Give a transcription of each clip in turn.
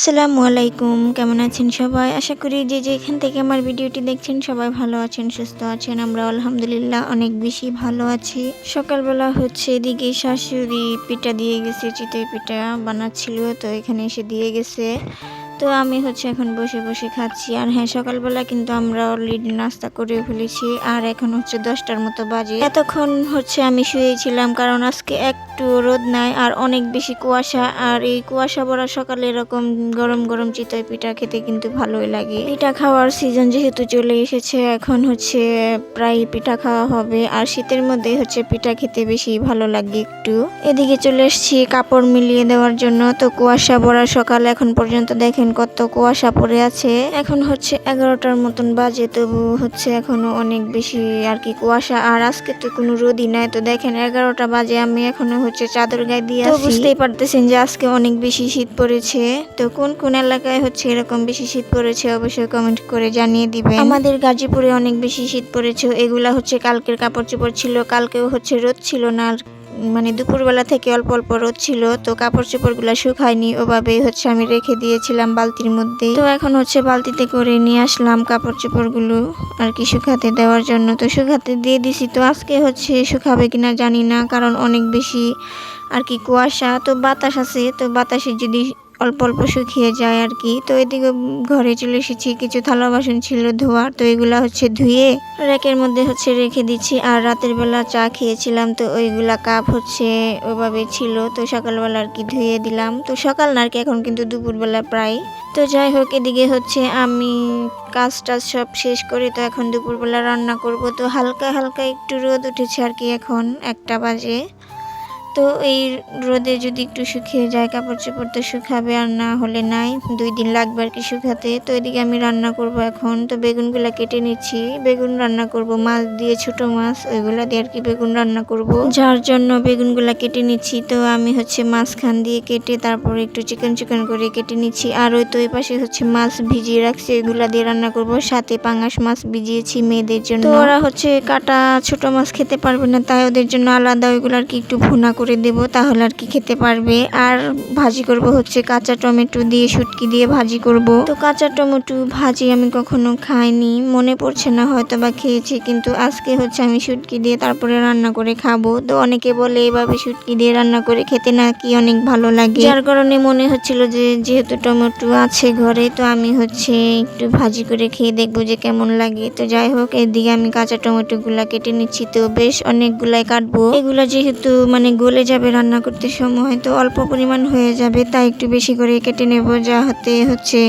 আসসালামু আলাইকুম, কেমন আছেন সবাই? আশা করি যে যে এখান থেকে আমার ভিডিওটি দেখছেন সবাই ভালো আছেন, সুস্থ আছেন। আমরা আলহামদুলিল্লাহ অনেক বেশি ভালো আছি। সকালবেলা হচ্ছে এদিকে শাশুড়ি পিঠা দিয়ে গেছে, চিতই পিঠা বানাচ্ছিল, তো এখানে এসে দিয়ে গেছে। তো আমি হচ্ছে এখন বসে বসে খাচ্ছি। আর হ্যাঁ সকালবেলা কিন্তু আমরা অলরেডি নাস্তা করে ফেলেছি। আর এখন হচ্ছে দশটার মতো বাজে। এতক্ষণ হচ্ছে আমি শুয়েছিলাম, কারণ আজকে একটু রোদ নাই আর অনেক বেশি কুয়াশা। আর এই কুয়াশা ভরা সকালে এরকম গরম গরম চিতই পিঠা খেতে কিন্তু ভালোই লাগে। পিঠা খাওয়ার সিজন যেহেতু চলে এসেছে, এখন হচ্ছে প্রায় পিঠা খাওয়া হবে। আর শীতের মধ্যে হচ্ছে পিঠা খেতে বেশি ভালো লাগে একটু। এদিকে চলে এসেছি কাপড় মিলিয়ে দেওয়ার জন্য। তো কুয়াশা ভরা সকাল এখন পর্যন্ত দেখেন কত কুয়াশা পড়ে আছে। এখন হচ্ছে এগারোটার মতন বাজে, তবু হচ্ছে এখনও অনেক বেশি আর কি কুয়াশা। আর আজকে তো কোনো রোদই নাই। তো দেখেন এগারোটা বাজে, আমি এখনও হচ্ছে চাদর গায়ে দিয়ে তো বুঝতেই পারতেছেন যে আজকে অনেক বেশি শীত পড়েছে। তো কোন কোন এলাকায় হচ্ছে এরকম বেশি শীত পড়েছে অবশ্যই কমেন্ট করে জানিয়ে দিবেন। আমাদের গাজীপুরে অনেক বেশি শীত পড়েছে। এগুলা হচ্ছে কালকের কাপড় চোপড় ছিল কালকেও হচ্ছে রোদ ছিল না আর মানে দুপুরবেলা থেকে অল্প অল্প রোদ ছিল, তো কাপড় চোপড়গুলো শুকায়নি। ওভাবেই হচ্ছে আমি রেখে দিয়েছিলাম বালতির মধ্যে তো এখন হচ্ছে বালতিতে করে নিয়ে আসলাম কাপড় চোপড়গুলো আর কি শুকাতে দেওয়ার জন্য। তো শুকাতে দিয়ে দিছি, তো আজকে হচ্ছে শুকাবে কিনা জানি না, কারণ অনেক বেশি আর কি কুয়াশা। তো বাতাস আছে, তো বাতাসে যদি অল্প অল্প শুকিয়ে যায় আর কি। তো এদিকে ঘরে চলে এসেছি, কিছু থালা বাসন ছিল ধোয়ার তো এগুলা হচ্ছে ধুয়ে র্যাকের মধ্যে হচ্ছে রেখে দিচ্ছি। আর রাতের বেলা চা খেয়েছিলাম, তো ওইগুলা কাপ হচ্ছে ওইভাবে ছিল, তো সকালবেলা আর কি ধুয়ে দিলাম। তো সকাল না আর কি, এখন কিন্তু দুপুরবেলা প্রায়। তো যাই হোক, এদিকে হচ্ছে আমি কাজ টাজ সব শেষ করে, তো এখন দুপুরবেলা রান্না করব। তো হালকা হালকা একটু রোদ উঠেছে আর কি এখন, একটা বাজে। তো এই রোদে যদি একটু শুকিয়ে যায় কাপড় চোপড় তো শুকাবে আর না হলে নাই। দুই দিন লাগবে আর কি শুকাতে। তো এদিকে আমি রান্না করব এখন। তো বেগুনগুলা কেটে নিচ্ছি। বেগুন রান্না করব, মাছ দিয়ে ছোট মাছ, ওইগুলা দিয়ে আর কি বেগুন রান্না করব। যার জন্য বেগুনগুলা কেটে নিচ্ছি, তো আমি হচ্ছে মাছখান দিয়ে কেটে তারপরে একটু চিকেন চিকেন করে কেটে নিচ্ছি। আর ওই তো ওই পাশে হচ্ছে মাছ ভিজিয়ে রাখছি, ওইগুলা দিয়ে রান্না করব। সাথে পাঙাশ মাছ ভিজিয়েছি মেয়েদের জন্য। ওরা হচ্ছে কাটা ছোট মাছ খেতে পারবে না, তাই ওদের জন্য আলাদা ওইগুলো আর কি একটু ভুনা করে দেব, তাহলে আর কি খেতে পারবে? আর ভাজি করব হচ্ছে কাঁচা টমেটো দিয়ে, শুটকি দিয়ে ভাজি করব। তো কাঁচা টমেটো ভাজি আমি কখনো খাইনি, মনে পড়ছে না হয়তো বা খেয়েছি, কিন্তু আজকে হচ্ছে আমি শুটকি দিয়ে তারপরে রান্না করে খাব। তো অনেকে বলে, এভাবে শুটকি দিয়ে রান্না করে খেতে নাকি অনেক ভালো লাগে? যার কারণে মনে হচ্ছিল যে, যেহেতু টমেটো আছে ঘরে, তো আমি হচ্ছে একটু ভাজি করে খেয়ে দেখব যে কেমন লাগে। তো যাই হোক, এদিকে আমি কাঁচা টমেটো গুলা কেটে নিচ্ছি। তো বেশ অনেকগুলাই কাটবো। এগুলা যেহেতু মানে গলে যাবে রান্না করতে সময়, তো অল্প পরিমাণ হয়ে যাবে, তাই একটু বেশি করে কেটে নেব, যা হতে হচ্ছে।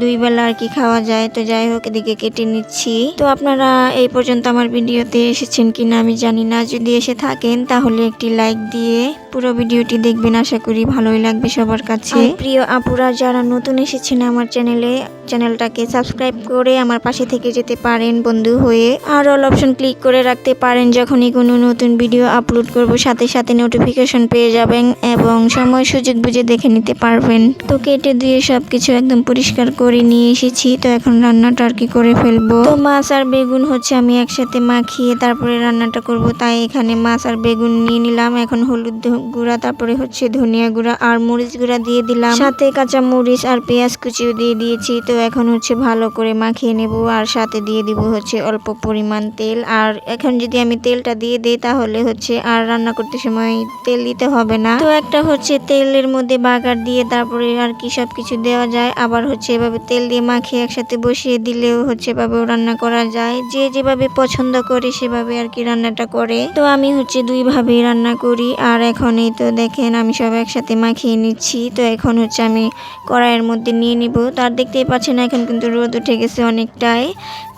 দুই বেলা আর কি খাওয়া যায়। তো যাই হোক, এদিকে কেটে নিচ্ছি। তো আপনারা এই পর্যন্ত আমার ভিডিওতে এসেছেন কিনা আমি জানি না। যদি এসে থাকেন, তাহলে একটি লাইক দিয়ে পুরো ভিডিওটি দেখবেন। আশা করি ভালোই লাগবে সবার কাছে। প্রিয় আপুরা, যারা নতুন এসেছেন আমার চ্যানেলে চ্যানেলটাকে সাবস্ক্রাইব করে আমার পাশে থেকে যেতে পারেন বন্ধু হয়ে। আর অল অপশন ক্লিক করে রাখতে পারেন যখনই কোনো নতুন ভিডিও আপলোড করব। সাথে সাথে নোটিফিকেশন পেয়ে যাবেন এবং সময় সুযোগ বুঝে দেখে নিতে পারবেন। তো কেটে দিয়ে সব কিছু একদম পরিষ্কার করে নিয়ে এসেছি, তো এখন রান্নাটা আর কি করে ফেলব? তো মাছ আর বেগুন হচ্ছে আমি একসাথে মাখিয়ে তারপরে রান্নাটা করব। তাই এখানে মাছ আর বেগুন নিয়ে নিলাম। এখন হলুদ গুঁড়া, তারপরে হচ্ছে ধনিয়া গুঁড়া আর মরিচ গুঁড়া দিয়ে দিলাম। সাথে কাঁচা মরিচ আর পেঁয়াজ কুচিও দিয়ে দিয়েছি। তো এখন হচ্ছে ভালো করে মাখিয়ে নেব আর সাথে দিয়ে দিব হচ্ছে অল্প পরিমাণ তেল। আর এখন যদি আমি তেলটা দিয়ে দিই তাহলে হচ্ছে আর রান্না করতে সময় তেল দিতে হবে না। তো একটা হচ্ছে তেলের মধ্যে বাগার দিয়ে তারপরে আর কি সব কিছু দেওয়া যায়। আবার হচ্ছে এভাবে তেল দিয়ে মাখিয়ে একসাথে বসিয়ে দিলেও হচ্ছে এভাবেও রান্না করা যায়। যে যেভাবে পছন্দ করে সেভাবে আর কি রান্নাটা করে। তো আমি হচ্ছে দুই ভাবে রান্না করি। আর এখন এই তো দেখেন আমি সব একসাথে মাখিয়ে নিচ্ছি। তো এখন হচ্ছে আমি কড়াইয়ের মধ্যে নিয়ে নিব। তার দেখতেই পাচ্ছেন এখন কিন্তু রোদ উঠে গেছে অনেকটাই।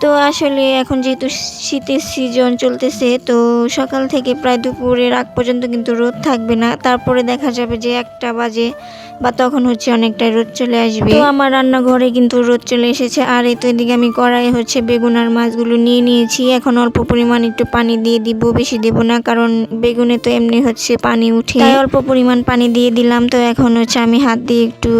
তো আসলে এখন যেহেতু শীতের সিজন চলতেছে, তো সকাল থেকে প্রায় দুপুরের আগ পর্যন্ত কিন্তু রোদ থাকবে না। তারপরে দেখা যাবে যে একটা বাজে বা তখন হচ্ছে অনেকটাই রোদ চলে আসবে। তো আমার রান্নাঘরে কিন্তু রোদ চলে এসেছে। আর এই তো এদিকে আমি কড়াই হচ্ছে বেগুন আর মাছগুলো নিয়ে নিয়েছি। এখন অল্প পরিমাণ একটু পানি দিয়ে দিব, বেশি দেব না, কারণ বেগুনে তো এমনি হচ্ছে পানি উঠে। অল্প পরিমাণ পানি দিয়ে দিলাম। তো এখন হচ্ছে আমি হাত দিয়ে একটু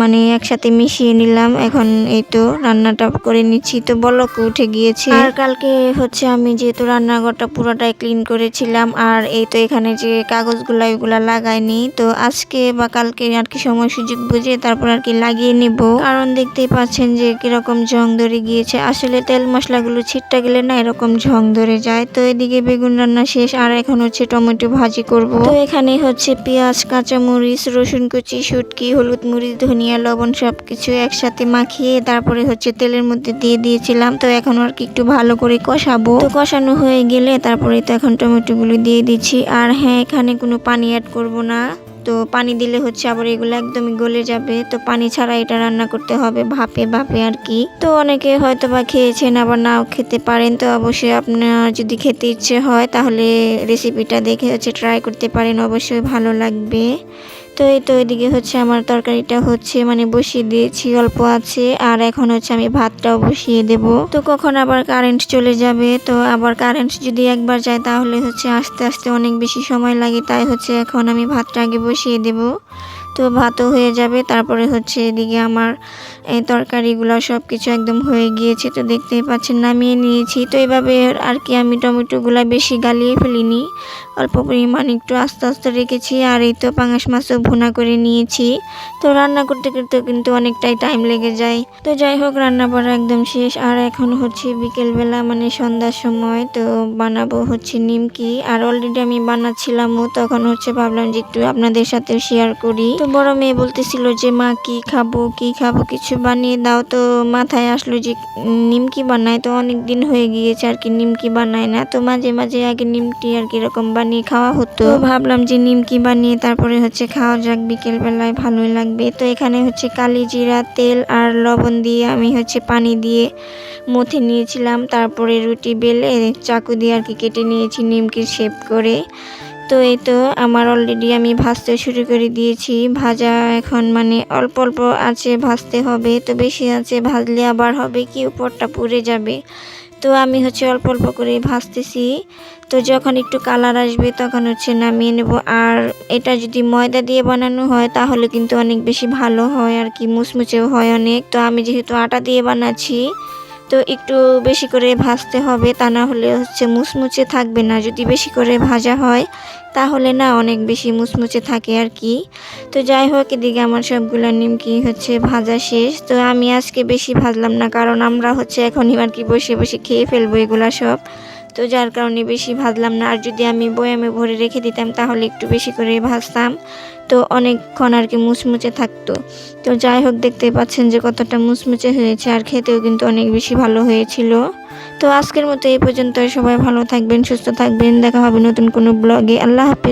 মানে একসাথে মিশিয়ে নিলাম। এখন এই তো রান্নাটা করে নিচ্ছি। তো বলক উঠে গিয়েছে। আর কালকে হচ্ছে আমি যেহেতু রান্নাঘরটা পুরোটাই ক্লিন করেছিলাম, আর এই তো এখানে যে কাগজগুলো, ওইগুলা লাগাইনি, তো আজকে বা কালকে আর কি সময় সুযোগ বুঝে তারপর আর কি লাগিয়ে নিব। কারণ দেখতেই পাচ্ছেন যে কীরকম জং ধরে গিয়েছে। আসলে তেল মশলাগুলো ছিটটা গেলে না এরকম ঝং ধরে যায়। তো এদিকে বেগুন রান্না শেষ, আর এখন হচ্ছে টমেটো ভাজি করব। তো এখানে হচ্ছে পেঁয়াজ, কাঁচামরিচ, রসুন কুচি, শুটকি, হলুদ মরিচ ধনিয়া, লবণ সব কিছু একসাথে মাখিয়ে তারপরে হচ্ছে তেলের মধ্যে দিয়ে দিয়েছিলাম। তো এখন আর কি একটু ভালো করে কষাবো। তো কষানো হয়ে গেলে তারপরে তো এখন টমেটো গুলো দিয়ে দিচ্ছি। আর হ্যাঁ এখানে কোনো পানি অ্যাড করব না। তো পানি দিলে হচ্ছে আবার এগুলো একদমই গলে যাবে। তো পানি ছাড়া এটা রান্না করতে হবে ভাপে ভাপে আর কি। তো অনেকে হয়তো বা খেয়েছেন, আবার নাও খেতে পারেন। তো অবশ্যই আপনার যদি খেতে ইচ্ছে হয়, তাহলে রেসিপিটা দেখে হচ্ছে ট্রাই করতে পারেন। অবশ্যই ভালো লাগবে। তো এই তো এদিকে হচ্ছে আমার তরকারিটা হচ্ছে মানে বসিয়ে দিয়েছি, অল্প আছে, আর এখন হচ্ছে আমি ভাতটাও বসিয়ে দেব। তো কখন আবার কারেন্ট চলে যাবে? তো আবার কারেন্ট যদি একবার যায় তাহলে হচ্ছে আস্তে আস্তে অনেক বেশি সময় লাগে, তাই হচ্ছে এখন আমি ভাতটা আগে বসিয়ে দেব। তো ভাতও হয়ে যাবে, তারপরে হচ্ছে এদিকে আমার এই তরকারিগুলো সব কিছু একদম হয়ে গিয়েছে, তো দেখতেই পাচ্ছেন নামিয়ে নিয়েছি। তো এভাবে আর কি আমি টমেটোগুলো বেশি গালিয়ে ফেলিনি। অল্প পরিমাণ একটু আস্তে আস্তে রেখেছি, আর এই তো পাঙাশ মাছও ভুনা করে নিয়েছি। তো রান্না করতে করতে কিন্তু অনেকটাই টাইম লেগে যায়। তো যাই হোক, রান্না করা একদম শেষ। আর এখন হচ্ছে বিকেলবেলা মানে সন্ধ্যার সময়, তো বানাবো হচ্ছে নিমকি। আর অলরেডি আমি বানাচ্ছিলামও তখন হচ্ছে ভাবলাম যে একটু আপনাদের সাথে শেয়ার করি। তো বড় মেয়ে বলতেছিল যে, মা, কি খাব কি খাব, কিছু বানিয়ে দাও। তো মাথায় আসলো যে, নিমকি বানায় তো অনেক দিন হয়ে গিয়েছে, আর কি নিমকি বানায় না। তো মাঝে মাঝে আগে নিমকি আর কি এরকম বানিয়ে খাওয়া হতো। ভাবলাম যে নিমকি বানিয়ে তারপরে হচ্ছে খাওয়া যাক বিকেল বেলায় ভালোই লাগবে। তো এখানে হচ্ছে কালি জিরা, তেল আর লবণ দিয়ে আমি হচ্ছে পানি দিয়ে মথে নিয়েছিলাম। তারপরে রুটি বেলে চাকু দিয়ে আর কি কেটে নিয়েছি নিমকির শেপ করে। তো এই তো আমার অলরেডি আমি ভাজতে শুরু করে দিয়েছি। ভাজা এখন মানে অল্প অল্প আছে, ভাজতে হবে। তো বেশি আছে, ভাজলে আবার হবে কি? উপরটা পুড়ে যাবে। তো আমি হচ্ছে অল্প অল্প করে ভাজতেছি। তো যখন একটু কালার আসবে তখন হচ্ছে নামিয়ে নেব। আর এটা যদি ময়দা দিয়ে বানানো হয় তাহলে কিন্তু অনেক বেশি ভালো হয় আর কি, মুচমুচেও হয় অনেক। তো আমি যেহেতু আটা দিয়ে বানাচ্ছি তো একটু বেশি করে ভাজতে হবে, তা না হলে হচ্ছে মুচমুচে থাকবে না। যদি বেশি করে ভাজা হয়, তাহলে না অনেক বেশি মুচমুচে থাকে আর কি। তো যাই হোক, এদিকে আমার সবগুলো নিমকি হচ্ছে ভাজা শেষ। তো আমি আজকে বেশি ভাজলাম না, কারণ আমরা হচ্ছে এখনই আর কি বসে বসে খেয়ে ফেলব এগুলা সব। তো যার কারণে বেশি ভাজলাম না। আর যদি আমি বয়ামে ভরে রেখে দিতাম, তাহলে একটু বেশি করে ভাজতাম। তো অনেকক্ষণ আর কি মুচমুচে থাকতো। তো যাই হোক, দেখতে পাচ্ছেন যে কতটা মুচমুচে হয়েছে, আর খেতেও কিন্তু অনেক বেশি ভালো হয়েছিল। তো আজকের মতো এই পর্যন্ত সবাই ভালো থাকবেন, সুস্থ থাকবেন। দেখা হবে নতুন কোনো ব্লগে। আল্লাহ হাফিজ।